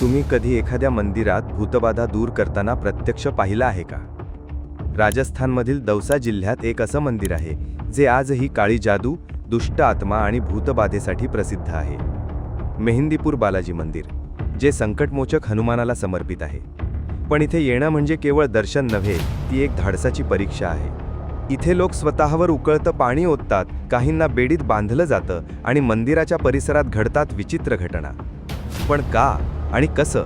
तुम्ही कधी एखाद्या मंदिरात भूतबाधा दूर करताना प्रत्यक्ष पाहिला आहे का? राजस्थानमधील दौसा जिल्ह्यात एक असं मंदिर आहे जे आजही काळी जादू दुष्ट आत्मा आणि भूतबाधेसाठी प्रसिद्ध आहे. मेहंदीपूर बालाजी मंदिर जे संकटमोचक हनुमानाला समर्पित आहे. पण इथे येणं म्हणजे केवळ दर्शन नव्हे ती एक धाडसाची परीक्षा आहे. इथे लोक स्वतःवर उकळतं पाणी ओततात काहींना बेडीत बांधलं जातं आणि मंदिराच्या परिसरात घडतात विचित्र घटना. पण का? आणि कसं?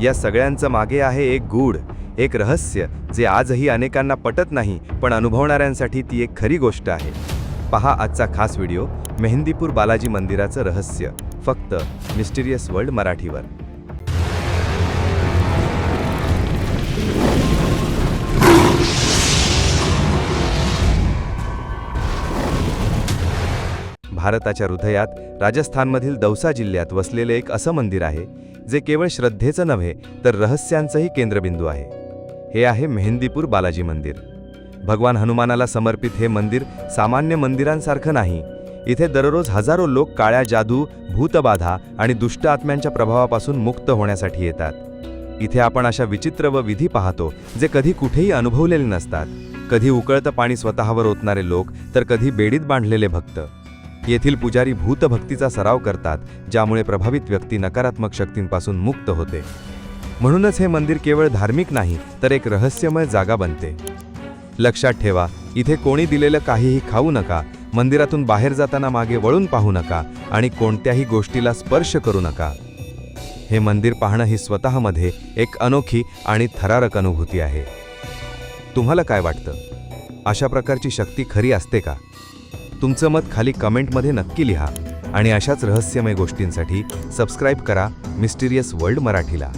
या सगळ्यांचं मागे आहे एक गूढ एक रहस्य जे आजही अनेकांना पटत नाही पण अनुभवणाऱ्यांसाठी ती एक खरी गोष्ट आहे. पहा आजचा खास व्हिडिओ मेहंदीपूर बालाजी मंदिराचं रहस्य फक्त मिस्टिरियस वर्ल्ड मराठीवर. भारताच्या हृदयात राजस्थानमधील दौसा जिल्ह्यात वसलेले एक असं मंदिर आहे जे केवळ श्रद्धेचं नव्हे तर रहस्यांचंही केंद्रबिंदू आहे. हे आहे मेहंदीपूर बालाजी मंदिर. भगवान हनुमानाला समर्पित हे मंदिर सामान्य मंदिरांसारखं नाही. इथे दररोज हजारो लोक काळ्या जादू भूतबाधा आणि दुष्ट आत्म्यांच्या प्रभावापासून मुक्त होण्यासाठी येतात. इथे आपण अशा विचित्र व विधी पाहतो जे कधी कुठेही अनुभवलेले नसतात. कधी उकळतं पाणी स्वतःवर ओतणारे लोक तर कधी बेडीत बांधलेले भक्त. येथील पुजारी भूतभक्तीचा सराव करतात ज्यामुळे प्रभावित व्यक्ती नकारात्मक शक्तींपासून मुक्त होते. म्हणूनच हे मंदिर केवळ धार्मिक नाही तर एक रहस्यमय जागा बनते. लक्षात ठेवा इथे कोणी दिलेलं काहीही खाऊ नका मंदिरातून बाहेर जाताना मागे वळून पाहू नका आणि कोणत्याही गोष्टीला स्पर्श करू नका. हे मंदिर पाहणं ही स्वतःमध्ये एक अनोखी आणि थरारक अनुभूती आहे. तुम्हाला काय वाटतं? अशा प्रकारची शक्ती खरी असते का? तुमचं मत खाली कमेंटमध्ये नक्की लिहा आणि अशाच रहस्यमय गोष्टींसाठी सबस्क्राईब करा मिस्टिरियस वर्ल्ड मराठीला.